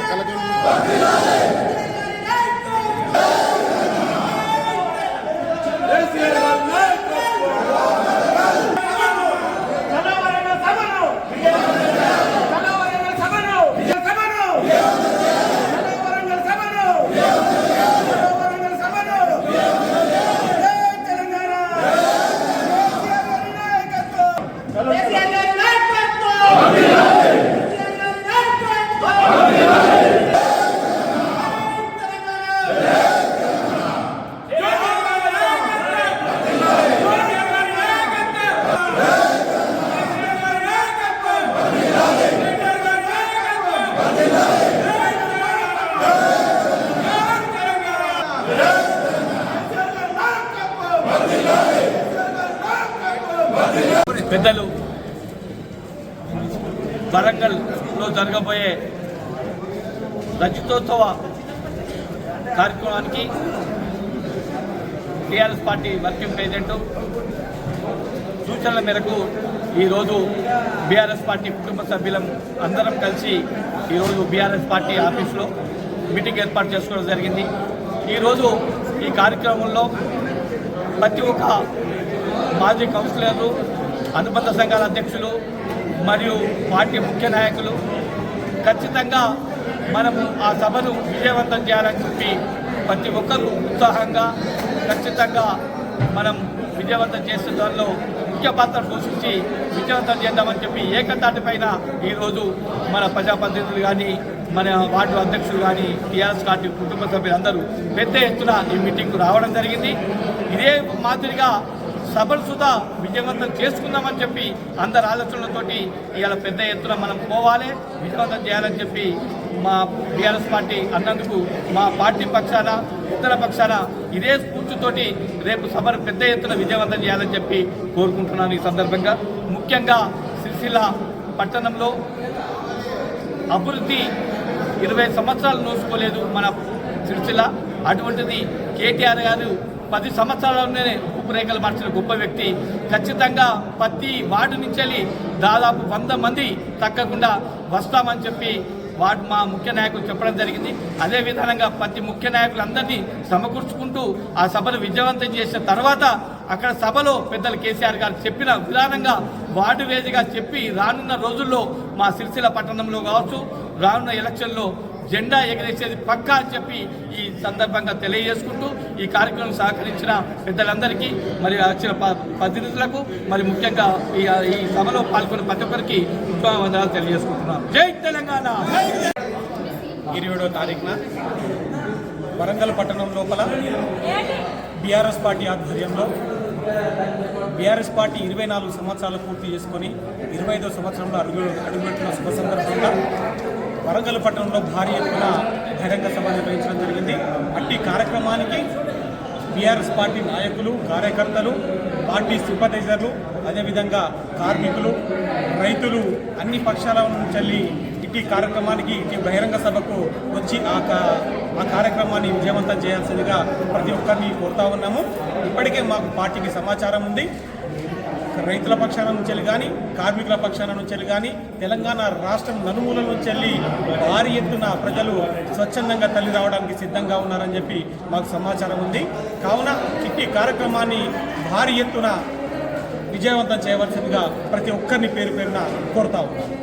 చదవరంగ పెద్దలు. వరంగల్లో జరగబోయే రజతోత్సవ కార్యక్రమానికి టీఆర్ఎస్ పార్టీ వర్కింగ్ ప్రెసిడెంట్ సూచనల మేరకు ఈరోజు బీఆర్ఎస్ పార్టీ కుటుంబ సభ్యులం అందరం కలిసి ఈరోజు బీఆర్ఎస్ పార్టీ ఆఫీస్లో మీటింగ్ ఏర్పాటు చేసుకోవడం జరిగింది. ఈరోజు ఈ కార్యక్రమంలో ప్రతి ఒక్క మాజీ కౌన్సిలర్లు అనుబంధ సంఘాల అధ్యక్షులు మరియు పార్టీ ముఖ్య నాయకులు. ఖచ్చితంగా మనము ఆ సభను విజయవంతం చేయాలని చెప్పి ప్రతి ఒక్కరూ ఉత్సాహంగా ఖచ్చితంగా మనం విజయవంతం చేసే దానిలో ముఖ్య పాత్ర పోషించి విజయవంతం చేద్దామని చెప్పి ఏకతాటి పైన ఈరోజు మన ప్రజాప్రతినిధులు కానీ మన వార్డు అధ్యక్షులు కానీ టీఆర్ఎస్ పార్టీ కుటుంబ సభ్యులందరూ పెద్ద ఎత్తున ఈ మీటింగ్కు రావడం జరిగింది. ఇదే మాదిరిగా సభలు సుధా విజయవంతం చేసుకుందామని చెప్పి అందరి ఆలోచనలతోటి ఇవాళ పెద్ద ఎత్తున మనం పోవాలి విజయవంతం చేయాలని చెప్పి మా టీఆర్ఎస్ పార్టీ అన్నందుకు మా పార్టీ పక్షాన ఇతర పక్షాన ఇదే స్ఫూర్తితోటి రేపు సభను పెద్ద ఎత్తున విజయవంతం చేయాలని చెప్పి కోరుకుంటున్నాను ఈ సందర్భంగా. ముఖ్యంగా సిరిసిల్ల పట్టణంలో అభివృద్ధి ఇరవై సంవత్సరాలు నోసుకోలేదు మన సిరిసిల్ల. అటువంటిది కేటీఆర్ గారు పది సంవత్సరాలలోనే రూపురేఖలు మార్చిన గొప్ప వ్యక్తి. ఖచ్చితంగా ప్రతి వార్డు నుంచి దాదాపు వంద మంది తగ్గకుండా వస్తామని చెప్పి వార్డు మా ముఖ్య నాయకులు చెప్పడం జరిగింది. అదే విధంగా ప్రతి ముఖ్య నాయకులందరినీ సమకూర్చుకుంటూ ఆ సభను విజయవంతం చేసిన తర్వాత అక్కడ సభలో పెద్దలు కేసీఆర్ గారు చెప్పిన విధానంగా వార్డు వేదిగా చెప్పి రానున్న రోజుల్లో మా సిరిసిల్ల పట్టణంలో కావచ్చు రానున్న ఎలక్షన్లో జెండా ఎగరేసేది పక్కా అని చెప్పి ఈ సందర్భంగా తెలియజేసుకుంటూ ఈ కార్యక్రమం సహకరించిన పెద్దలందరికీ మరి వచ్చిన ప్రతినిధులకు మరి ముఖ్యంగా ఈ ఈ సభలో పాల్గొన్న ప్రతి ఒక్కరికి వందనాలు తెలియజేసుకుంటున్నాను. జై తెలంగాణ! ఇరవై తారీఖున వరంగల్ పట్టణం లోపల బీఆర్ఎస్ పార్టీ ఆధ్వర్యంలో బీఆర్ఎస్ పార్టీ ఇరవై నాలుగు సంవత్సరాలు పూర్తి చేసుకొని ఇరవై ఐదో సంవత్సరంలో అడుగు అడుగుపెట్టిన శుభ సందర్భంగా వరంగల్ పట్టణంలో భారీ ఎత్తున బహిరంగ సభ నిర్వహించడం జరిగింది. అట్టి కార్యక్రమానికి బీఆర్ఎస్ పార్టీ నాయకులు కార్యకర్తలు పార్టీ సింపటైజర్లు అదేవిధంగా కార్మికులు రైతులు అన్ని పక్షాల నుంచి ఇట్టి కార్యక్రమానికి ఇట్టి బహిరంగ సభకు వచ్చి ఆ కా- ఆ కార్యక్రమాన్ని విజయవంతం చేయాల్సిందిగా ప్రతి ఒక్కరిని కోరుతా ఉన్నాము. ఇప్పటికే మాకు పార్టీకి సమాచారం ఉంది. రైతుల పక్షాన నుంచి వెళ్ళి కానీ కార్మికుల పక్షాన నుంచి వెళ్ళి కానీ తెలంగాణ రాష్ట్రం నలుమూల నుంచి వెళ్ళి భారీ ఎత్తున ప్రజలు స్వచ్ఛందంగా తల్లి రావడానికి సిద్ధంగా ఉన్నారని చెప్పి మాకు సమాచారం ఉంది. కావున చిట్టి కార్యక్రమాన్ని భారీ ఎత్తున విజయవంతం చేయవలసిందిగా ప్రతి ఒక్కరిని పేరు పేరున కోరుతా ఉన్నాను.